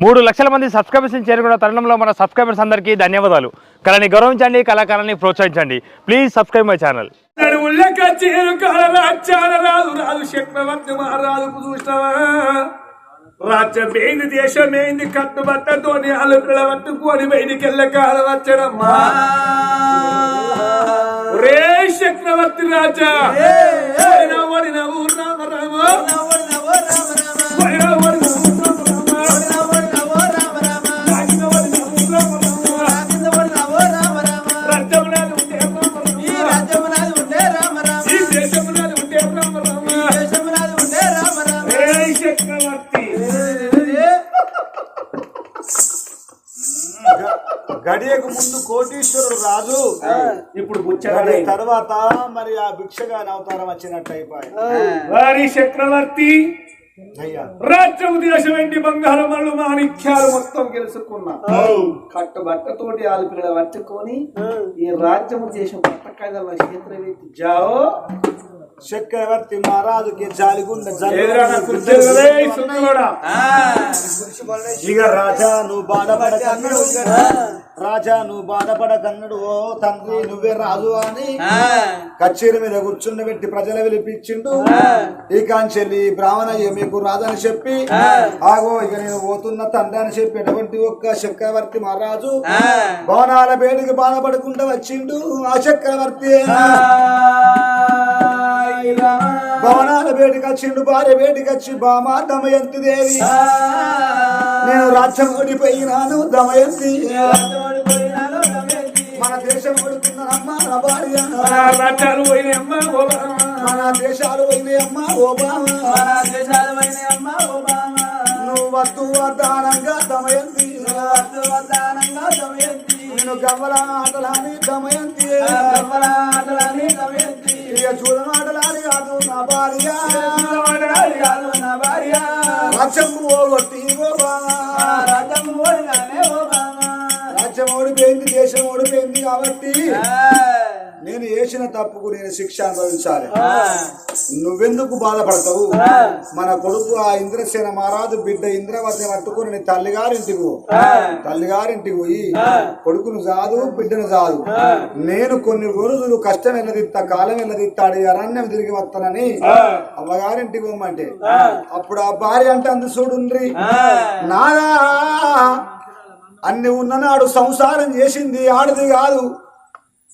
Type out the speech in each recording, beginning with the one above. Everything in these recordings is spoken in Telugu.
మూడు లక్షల మంది సబ్స్క్రైబర్స్ చేరుకున్న తరుణంలో మన సబ్స్క్రైబర్స్ అందరికీ ధన్యవాదాలు. కళని గౌరవించండి కళాకారాన్ని ప్రోత్సహించండి. ప్లీజ్ సబ్స్క్రైబ్ మై ఛానల్ రాజ్యమేంది దేశమేంది కట్టుబట్టతోని అల్లు పిల్లబట్టుకొని బయటికెళ్ళ కాలం వచ్చడమ్మా. రే చక్రవర్తి రాజా రామ రామ. ఊరు రామ కోటీశ్వరుడు రాజు. ఇప్పుడు ముచ్చట తర్వాత మరి ఆ భిక్షగాని అవతారం వచ్చినట్టు అయిపోయి వారి చక్రవర్తి అయ్యా. రాజ్యం దేశం వెండి బంగారం మళ్ళు మాణిక్యాలు మొత్తం గెలుచుకున్నా. కట్టుబట్టతోటి ఆలుపిల్ల పట్టుకొని ఈ రాజ్యము దేశం పట్టకాయల క్షేత్రం జాओ చక్రవర్తి మహారాజుకి జాలిగుండ ఇక రాజా నువ్వు బాధపడకన్నాడు రాజా నువ్వు బాధపడకన్నాడు ఓ తండ్రి నువ్వే రాజు అని కచేరి మీద కూర్చుండ పెట్టి ప్రజల పిలిపించిండు. ఈ కాంచెల్లి బ్రాహ్మణయ్య మీకు రాదని చెప్పి ఆగో ఇక నేను పోతున్న తండ్రి అని చెప్పి ఎటువంటి ఒక్క చక్రవర్తి మహారాజు భవనాల వేడికి బాధపడకుండా వచ్చిండు. ఆ చక్రవర్తి భవనాల వచ్చిండు భార్య వచ్చి బామా దమయంతి దేవి. నేను రాజ్యం ఓడిపోయినాను దమయంతి. మన దేశం ఓడుకున్నానమ్మా నా భార్య. రాజ్యాలు పోయినమ్మా మన దేశాలు పోయినాయమ్మా ఓబామా నువ్వు వద్దు వద్దానంగా దమయంతి. నేను గవ్వల ఆటలాని దమయంతి. ఇక చూడమాటలాని కాదు నా భార్య. రాజ్యం ఓగొట్టి ఓబామా రాజ్యం ఓడిపోయింది దేశం ఓడిపోయింది కాబట్టి నేను చేసిన తప్పుకు నేను శిక్ష అనుభవించాలి. నువ్వెందుకు బాధపడతావు? మన కొడుకు ఆ ఇంద్రసేన మహారాజు బిడ్డ ఇంద్రవతిని పట్టుకుని నీ తల్లిగారింటికి పో. తల్లిగారింటికి పోయి కొడుకును జాదు బిడ్డను జాదు నేను కొన్ని రోజులు కష్టం వెళ్ళదిత్తా కాలం వెళ్ళదిత్తాడు ఈ అరణ్యం తిరిగి వస్తానని అమ్మగారింటికి పోమంటే అప్పుడు ఆ భార్య అంటే అందు చూడుండ్రి. నాదా అన్ని ఉన్ననాడు సంసారం చేసింది ఆడది కాదు.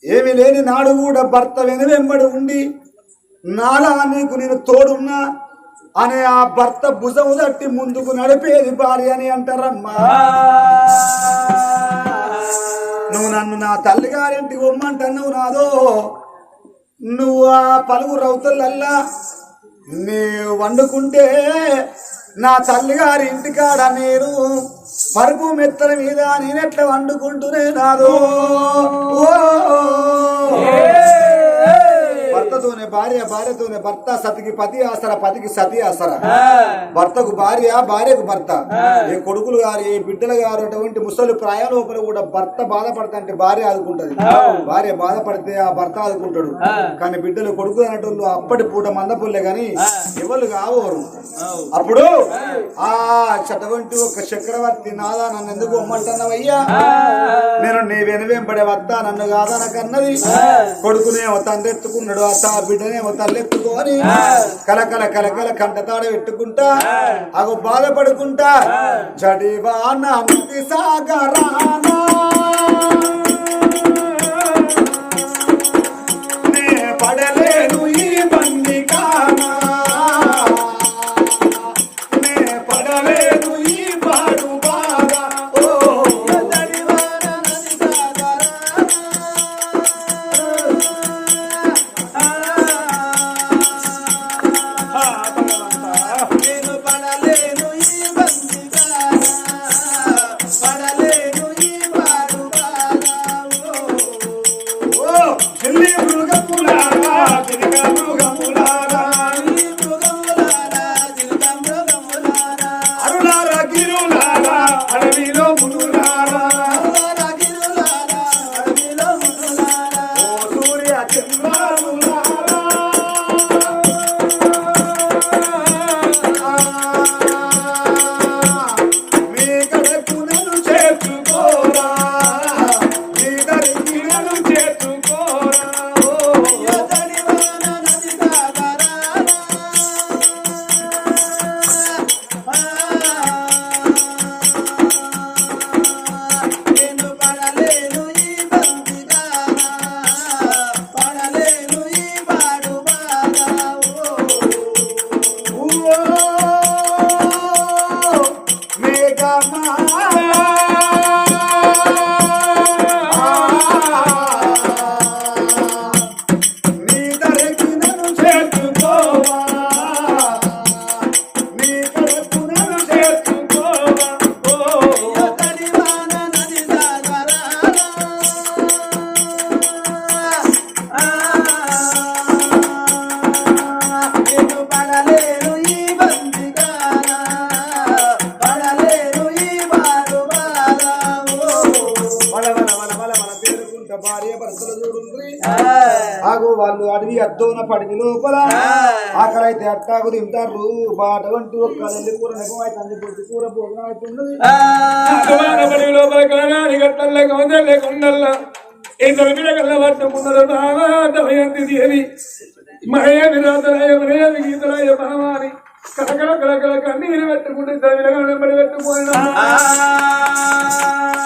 ఏమి లేని నాడు కూడా భర్త వెనువెంబడి ఉండి నాలా నీకు నేను తోడున్నా అనే ఆ భర్త భుజము తట్టి ముందుకు నడిపేది భార్య అని అంటారమ్మా. నువ్వు నన్ను నా తల్లిగారింటికి పొమ్మంటున్నావు నాదో. నువ్వు ఆ పలువురు రౌతులల్లా నీ వండుకుంటే నా తల్లిగారి ఇంటికాడ నేను పరుపు మెత్తల మీద నేనెట్లా వండుకుంటూనే నాదో ఓ. భర్తతోనే భార్య భార్యతోనే భర్త సతికి పతి ఆసర పతికి సతి ఆసర. భర్తకు భార్య భార్యకు భర్త. ఏ కొడుకులు గారు ఏ బిడ్డలు గారు అటువంటి ముసలి ప్రాయం లోపల కూడా భర్త బాధపడతంటే భార్య ఆదుకుంటది. భార్య బాధపడితే ఆ భర్త ఆదుకుంటాడు. కానీ బిడ్డలు కొడుకు అనేటోళ్ళు అప్పటి పూట మందపుల్లే గాని ఎవరు కావరు. అప్పుడు ఆ. చటవంటి ఒక చక్రవర్తి నాదా నన్ను ఎందుకు ఒమ్మంటున్నావయ్యా నేను నీ వెనువెంబడే వద్దా నన్ను కాదనకన్నది కొడుకునేమో తండ్రి ఎత్తుకున్నాడు అత్త బిడ్డనేమో తల్లి ఎత్తుకొని కలకల కలకల కంటతాడ పెట్టుకుంటా అగు బాధపడుకుంటా. జడివాన నది సాగరానా. అద్దోన పడివి లోపల ఆకలైతే అట్టాకు తింటారు బాట వంటి ఒక్క నెల్లి కూర నెగమైతే అంది పొద్దు కూర భోజనం అవుతున్నది అసమానపడి లోపల కానాని గట్టల్ల గౌదల్ల కొండల్ల ఇద్దరు పిల్లగల్ల పట్టుకున్నారు బాగా దమయంతి దేవి. మహయ విరాతరాయ మహయ గీతరాయ భావాని కలకల కలకల కన్నీరు పెట్టుకుంటే ఇద్దరు పిల్లగాళ్ళ పడి పెట్టుకున్నా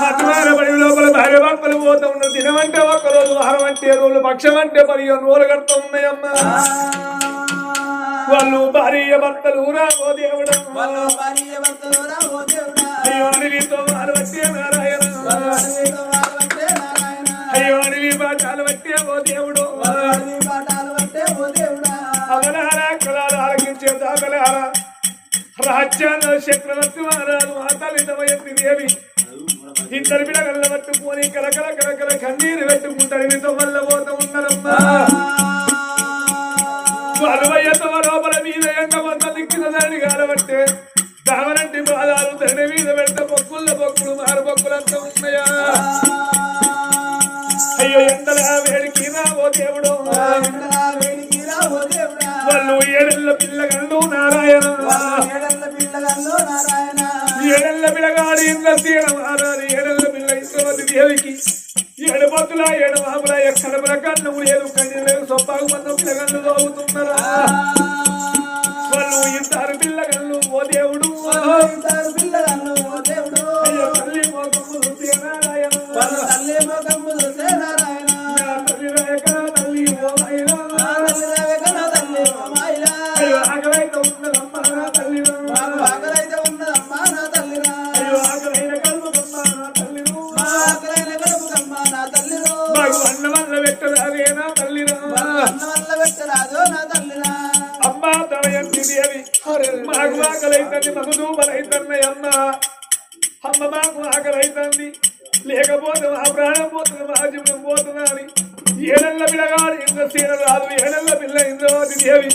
అసమానపడి లోపల భార్య భర్తలు పోతా ఉన్నారు దినమంటే ఒక్క రోజు వారం అంటే రోజులు పక్షం అంటే పదిహేను రోజులు కడతా ఉన్నాయమ్మా. వాళ్ళు భార్య భర్తలు రావో దేవుడు. అయ్యో అనిలితో వారు వచ్చే నారాయణ. అయ్యో బాటాలు వచ్చే ఓ దేవుడు. రాజ్యాల చక్రవర్తి మహారాజు మాతలితమయ్యింది దేవి. ఇద్దరు పిల్లగల్ల పట్టుకొని కలకల కలకల కన్నీరు పెట్టుకుంటారు నీతో వల్ల పోత ఉన్నారమ్మా లోపల మీద ఎండ మొత్తం దిక్కిన దాన్ని కాలబట్టే బాధాలు తండ్రి మీద పెడితే పొక్కుల పొక్కులు మారు పొక్కులు అంతా ఉన్నాయా? అయ్యో ఎండలా వేడికి రావో దేవుడు. వాళ్ళు ఏడెళ్ళ పిల్లగండు నారాయణ. పిల్లగాడు ఇంద్రసీన మారాలి ఏడెళ్ళ పిల్ల ఇంద్రవతి దేవికి ఏడు పొత్తుల ఏడు మాపుల ఎక్కడ ప్రకన్ను ఏడు కండి సొప్పాకు మంది పిల్లగన్ను తోగుతున్నారా మాకు ఆకలైతుంది లేకపోతే మా ప్రాణం పోతుంది మా జీవనం పోతుందా అని. ఏడల్ల పిల్లగాడు ఇంద్రసేన రాదు ఏడల్ల పిల్ల ఇంద్రవతి దేవి.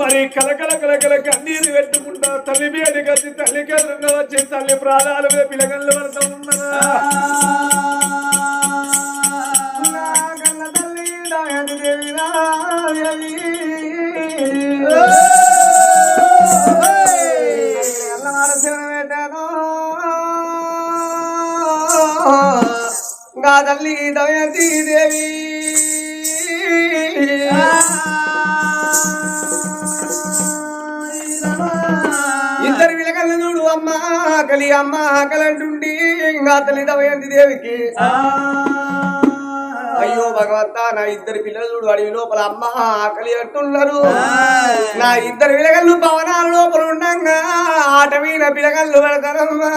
మరి కలకల కలకల కన్నీరు పెట్టుకుంటా తల్లి వేడి కట్టి తల్లి కేంద్రంగా వచ్చి తల్లి ప్రాణాలు మీద పిల్లగళ్ళు పడతా ఉన్నదా? నా తల్లి దమయంతి దేవి. ఇద్దరు విలకల్ల చూడు అమ్మ ఆకలి అమ్మ ఆకలి అంటుండి ఇంకా తల్లి దమయంతి దేవికి. అయ్యో భగవంత నా ఇద్దరు పిల్లలు చూడు అడవి లోపల అమ్మ ఆకలి అంటున్నారు. నా ఇద్దరు పిలగళ్ళు భవనాల లోపల ఉండంగా ఆట మీద పిలగళ్ళు పెడతారమ్మా.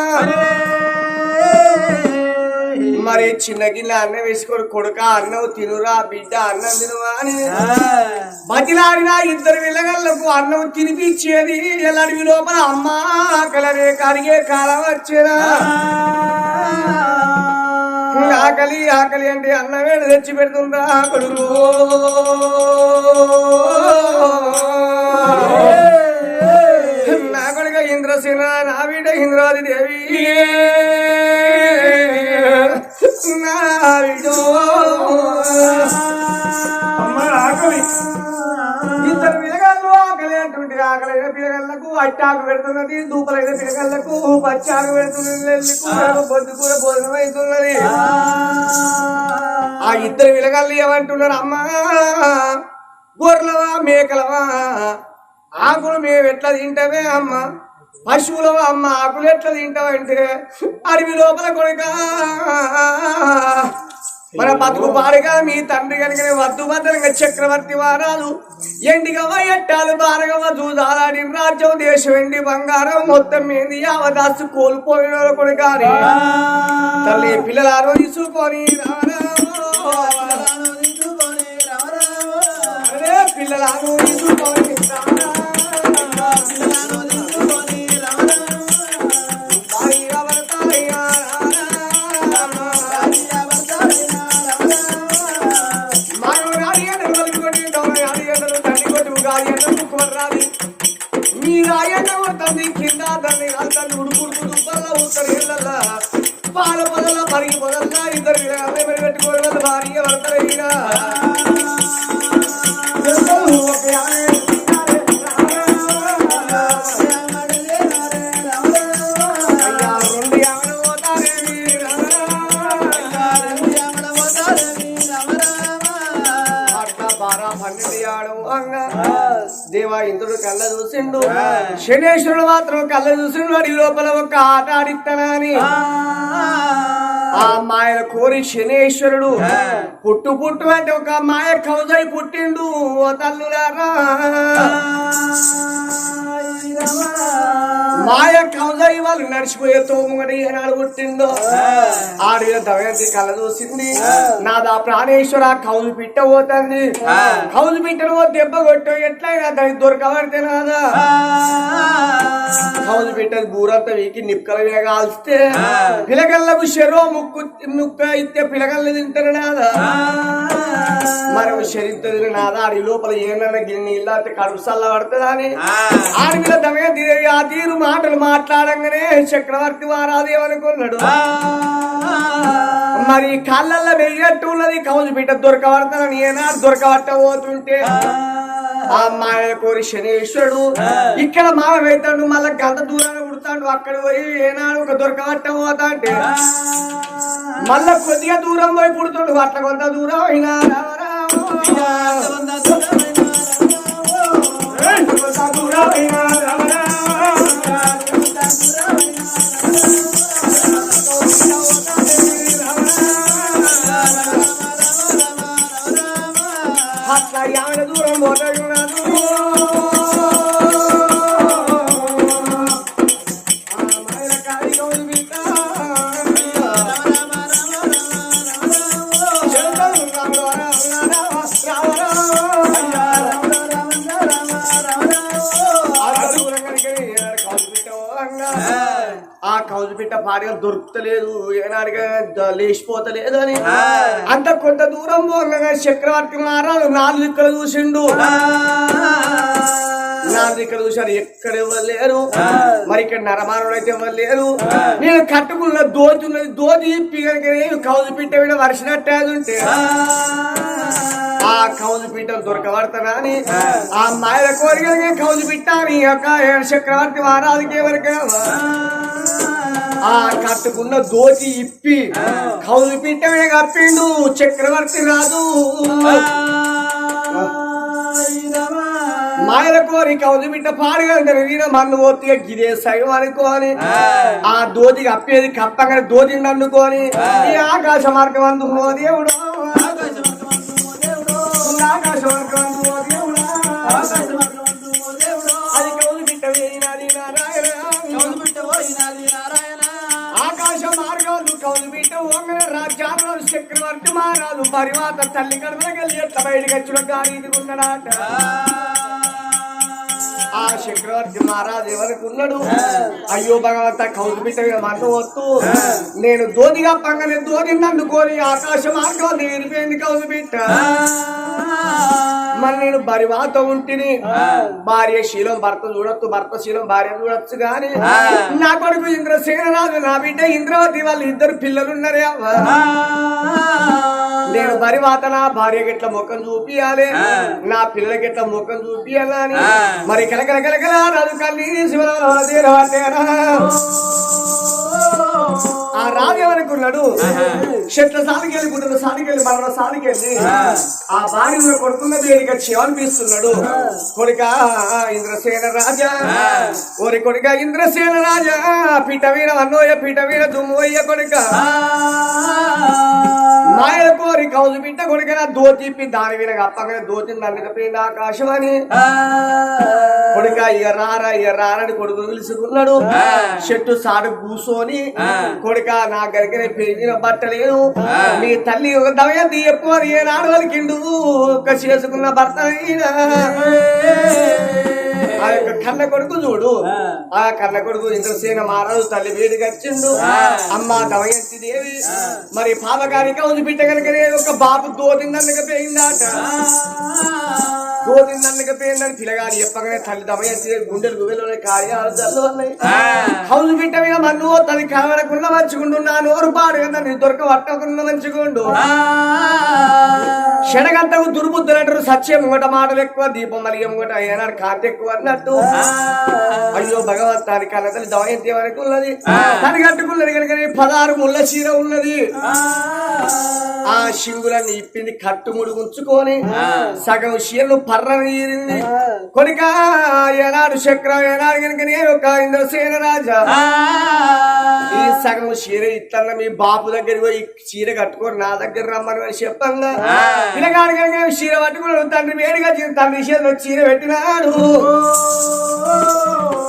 మరి చిన్న గిన్నె అన్నం వేసుకొని కొడుక అన్నం తినురా బిడ్డ అన్నం తినువా అని. బతిలాడిన ఇద్దరు పిల్లగళ్ళకు అన్నం తినిపించేది ఎల్లడివి లోపల. అమ్మ ఆకలనే కరిగే కాలం వచ్చేదా? ఆకలి ఆకలి అంటే అన్నం వేడి తెచ్చి పెడుతుందా కొడుకు? నా కొడుక ఇంద్రసేన నా బిడ్డ ఇంద్రాది దేవి నా బిడ్డో. ఆకలి. ఇద్దరు పిల్లగాళ్ళు ఆకలి అంటుంటే ఆకలైన పిల్లగాళ్ళకు అట్టాకు పెడుతున్నది దూపలైన పిల్లగాళ్ళకు పచ్చాకు పెడుతున్నది బొద్దు కూర భోజనం అవుతున్నది ఆ. ఇద్దరు పిల్లగాళ్ళు ఏమంటున్నారు అమ్మా గొర్రెలవా మేకలవా? ఆకులు మేము ఎట్లా తింటామే అమ్మ? పశువులవా అమ్మ ఆకులు ఎట్లా తింటావంటే అడవి లోపల కొడుక. మన బతుకు పాడుగా మీ తండ్రి కనుక వద్దు బద్దలుగా చక్రవర్తి వారాలు. ఎండిగవ ఎట్టాలు బారగవ దూదాలాడి రాజ్యం దేశం ఎండి బంగారం మొత్తం మీద యావదాసు కోల్పోయిన కూడా కానీ తల్లి పిల్లలను తీసుకొని పిల్లలను తీసుకొని రారా. గాలి మీ రాయన్న కొడుతుంది కింద తల్లి కాల్తాన్ని ఉడుకుడుకు దుబ్బల్ల ఉత్తర ఇళ్ళ పాల పొదల పరిగి పొదల్ల ఇద్దరు అమ్మాయి పెట్టుకోవడం భార్య భర్తలైనా. శనేశ్వరుడు మాత్రం కళ్ళ చూసిండు వాడి లోపల ఒక ఆట ఆడిస్తానని ఆ. మాయల కోరి శనేశ్వరుడు పుట్టు పుట్టు అంటే ఒక మాయ కౌజై పుట్టిండు ఓ తల్లులారా. మాయ కౌజై వాళ్ళు నడిచిపోయే తోముగడి ఏనాడు పుట్టిందో ఆడిన దమయంతి కళ్ళ చూసింది. నాదా ప్రాణేశ్వర కౌలు పిట్ట పోతుంది. కౌలు పిట్టను దెబ్బ కొట్టు ఎట్లయినా దానికి దొరకబడితే నాదా. కౌలు పిట్టది బూరంతా వీకి నిప్పుకల కాల్స్తే. పిలకల్లకు చెరో ముక్కు ముక్క ఇస్తే పిలకల్ని తింటారు నాదా. మరి శరీరం నాదా. ఆడి లోపల ఏమన్నా గిన్నె ఇల్లా కడుపు సల్ల పడుతుందా అని ఆడి ఆ తీరు మాటలు మాట్లాడంగానే చక్రవర్తి వారాది అనుకున్నాడు మరి కాళ్ళల్లో వెయ్యట్టు ఉన్నది కౌజు బిడ్డ దొరకబడతానని ఏనాడు దొరకబట్ట పోతుంటే ఆ మాయ కోరి శనేశ్వరుడు ఇక్కడ మామ వెళ్తాడు మళ్ళా గంట దూరాన్ని ఉడతాడు అక్కడ పోయి ఏనాడు ఒక దొరకబట్ట పోతా అంటే మళ్ళా కొద్దిగా దూరం పోయి పుడుతుండు అట్లా కొంత దూరం అయినా. దూరం అయినా అట్లా పాడిగా దొరుకుతలేదు ఏనాడిగా లేచిపోతలేదు అని. అంత కొంత దూరం పోగా చక్రవర్తి మహారాజు నాలుగు ఇక్కడ చూసిండు. నాలుగు ఇక్కడ చూశారు ఎక్కడ ఇవ్వలేరు. మరి ఇక్కడ నరమానుడు అయితే ఇవ్వలేరు. నేను కట్టుకున్న దోతి ఉన్నది దోతి కౌజు పిట్ట మీద వరిసినట్టే అది ఉంటే. ఆ. కౌజు పిట్టలు దొరకబడతానా అని. ఆ. మాయల కోరిక కౌజు పిట్ట అని యొక్క చక్రవర్తి మహారాజుకి ఎవరికి ఆ కట్టుకున్న దోచి ఇప్పి కౌలు పిట్టమే కప్పిండు చక్రవర్తి రాదు. మాయల కోరి కౌలు బిడ్డ పాడుగా వీర మన్ను పోతే గిరే సగం అనుకోని ఆ దోతికి అప్పేది కప్పగానే దోతిని అనుకోని ఈ ఆకాశ మార్గం అందుకో దేవుడు. ఓంగన రాజ్యాలు చక్రవర్తి మారాలు పరివాత తల్లి కడుపున ఎట్ల బయటకు వచ్చిన గారి ఇది ఉన్నాడాట చక్రవర్తి మహారాజు ఎవరికున్నాడు అయ్యో భగవంత కౌలు బిడ్డ మన్ను వస్తూ నేను దోదిగా పంగనే దోది నందుకొని ఆకాశ మార్గం నేర్పోయింది కౌలు బిడ్డ. మరి నేను బరివాత ఉంటిని. భార్య శీలం భర్త చూడొచ్చు భర్త శీలం భార్య చూడొచ్చు గాని నా కొడుకు ఇంద్రసేన రాజు నా బిడ్డ ఇంద్రవతి వాళ్ళు ఇద్దరు పిల్లలు ఉన్నారే అవ్వ. నేను బరివాత నా భార్య గిట్ల ముఖం చూపియాలి. నా పిల్లల గిట్ల ముఖం చూపియాలి అని. మరి కలకల కలకల రాజు కల్లి ఆ రాజు ఏమనుకున్నాడు? చెట్ల సాలికి వెళ్ళి గుడ్డల సాలికి వెళ్ళి మరణ సాలికి వెళ్ళి ఆ కొడుకున్న వేదిక అనిపిస్తున్నాడు కొడుక ఇంద్రసేన రాజా. ఓరి కొడుక ఇంద్రసేన రాజా. పిటవీర అన్నోయ పిటవీర దుమ్మోయ్య కొడుక. మాయల కోరి కౌజు పిట్ట కొడుక నా దోతిప్పి దాని మీద అప్పగా దోతి నన్నకపోయింది ఆకాశం అని కొడుక ఇక రారా ఇక రారని కొడుకు పిలుచుకున్నాడు. చెట్టు సాడు కూసోని కొడుక నా గరికనే పెరిగిన బట్టలేదు నీ తల్లి ఒక దమయంతి ఎక్కువ ఏనాడు వలికిండు. ఒక చేసుకున్న భర్త. ఆ యొక్క కన్న కొడుకు చూడు. ఆ. కన్న కొడుకు ఇంద్రసేన మహారాజు తల్లి వేడికి వచ్చిండు అమ్మ దమయంతి దేవి మరి పాపగారి కౌజు బిడ్డ కనుకనే ఒక బాబు దోతిందన్నక పోయిందాట. దోతిందన్నక పోయిందని పిల్లగాని చెప్పగానే తల్లి దమయంతి గుండెలు గుబెలు కార్యాలు జల్లు కౌజు బిడ్డ మీద మన్ను కనబడకుండా మంచుకుండు నా నోరు పాడు నీ దొరక పట్టకుండా మంచుకుండు షడగంటకు దుర్బుద్ధులు అంటారు సత్యం ముంగట మాటలు ఎక్కువ దీపం మలిగం ముంగట ఏనాడు కాంతి ఎక్కువ అన్నట్టు. అయ్యో భగవంతాని కన్నతల్లి దమయంతి వరకు ఉన్నది. తన కట్టుకున్నది కనుక పదహారు ముళ్ళ చీర ఉన్నది. ఆ. శివులన్నీ ఇప్పింది కట్టుముడు ఉంచుకొని సగం చీరను పర్రని ఈరింది కొనిక ఏనాడు చక్రం ఏనాడు కనుక ఒక ఇంద్రసేన రాజా. ఈ సగం చీర ఇత్తన్న మీ బాపు దగ్గర పోయి చీర కట్టుకొని నా దగ్గర రమ్మని చెప్పంగా. పిల్లగాడు చీర పట్టుకున్నాడు తండ్రి వేడిగా తండ్రి చీరలో చీర పెట్టినాడు.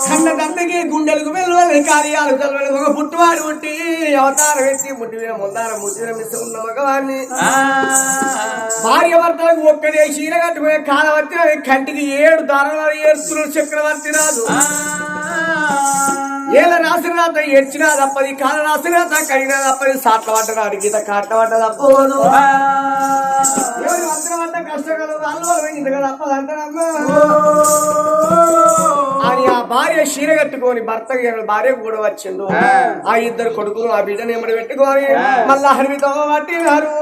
తండ్రికి గుండెలకు వెళ్ళి కార్యాలు చదవాలి ఒక పుట్టువాడు పుట్టి అవతారం ఎత్తి ముట్టి మీద ముందార ముట్టి మీద మిస్ ఉన్న మగవాడిని భార్య భర్తలకు ఒక్కడే చీర కట్టుకునే కాలవర్తి కంటికి ఏడు దారాలు ఏడుస్తున్న చక్రవర్తి రాదు ఏళ్ళ రాసిన ఏడ్చినా తప్పది కాల రాసిన కడిగినా తప్పది సాట్ల పడ్డ అడిగిత కాట్ల పడ్డ తప్పదు. కష్టగలదు వాళ్ళు ఇంతగా తప్పదు అంటారమ్మా అని ఆ భార్య చీర కట్టుకొని భర్త భార్య కూడా వచ్చిండు ఆ. ఇద్దరు కొడుకులు ఆ బిడ్డని ఎమ్మడి పెట్టుకొని మళ్ళా హరిమితో పట్టినారు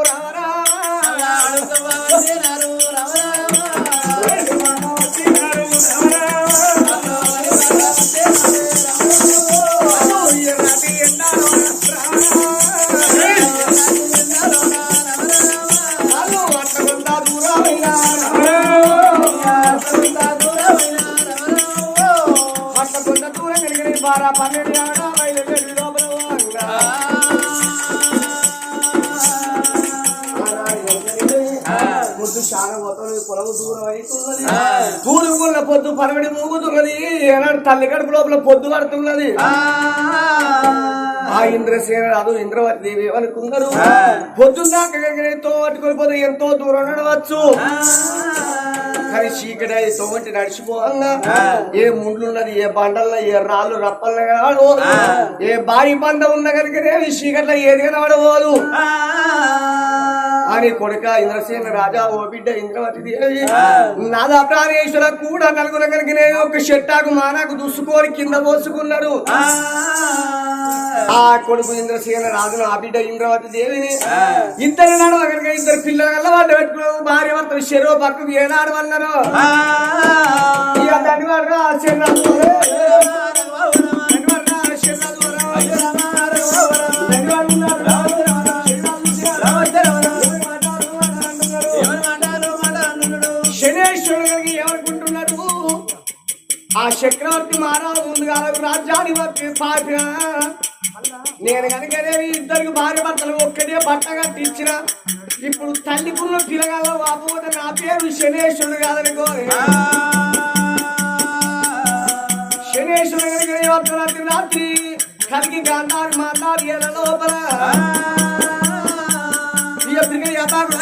బారా పన్నెండు బయలుదేరి లోపల. పొద్దు చాలా పొలము దూరం అవుతున్నది. దూరం ఉన్న పొద్దు పరమడి మూగుతున్నది ఏనాడు తల్లి కడుపు లోపల పొద్దు పడుతున్నది. ఆ. ఇంద్రసేన రాదు ఇంద్రవతి దేవి అనుకున్నారు పొద్దున్నాక ఎంతో పట్టుకొని పోతే ఎంతో దూరం నడవచ్చు. కానీ చీకటి అయి తోటి నడిచిపోవంగా ఏ ముండ్లున్నది ఏ బండల్లో ఏ రాళ్ళు రప్పల్లో ఏ బాయి బండ ఉన్న కనుకనే ఈ చీకట్లో ఏది కనబడబోదు? అని కొడుక ఇంద్రసేన రాజా ఓ బిడ్డ ఇంద్రవతి దేవి నాదా ప్రాణేశ్వర కూడా నలుగురు కనుకనే ఒక చెట్టాకు మానాకు దుసుకోని కింద పోసుకున్నాడు ఆ కొడుకు ఇంద్రసేన రాజును ఆ బిడ్డ ఇంద్రవతి దేవిని ఇద్దరు నడవ కనుక ఇద్దరు పిల్లలు అలవాటు పెట్టుకున్నావు భార్య భర్తలు చెరువు పక్కకు ఏనాడు అన్నారు దాని వల్ల ఆ ఆ చక్రవర్తి మహారాజు ముందుగా రాజ్యాన్ని వచ్చి పాపిన నేను కనుకనే ఇద్దరికి భార్య భర్తలు ఒక్కటే బట్ట కట్టించిన ఇప్పుడు తల్లి పుల్ల పిల్లగాల వాపోతే నా పేరు శనేశ్వరుడు కాదనుకో శనేశ్వరుడు కనుకనే అర్ధరాత్రి రాత్రి కలిగి గాంధారి మాట్లాడి ఎల లోపల. ఈ యథార్థ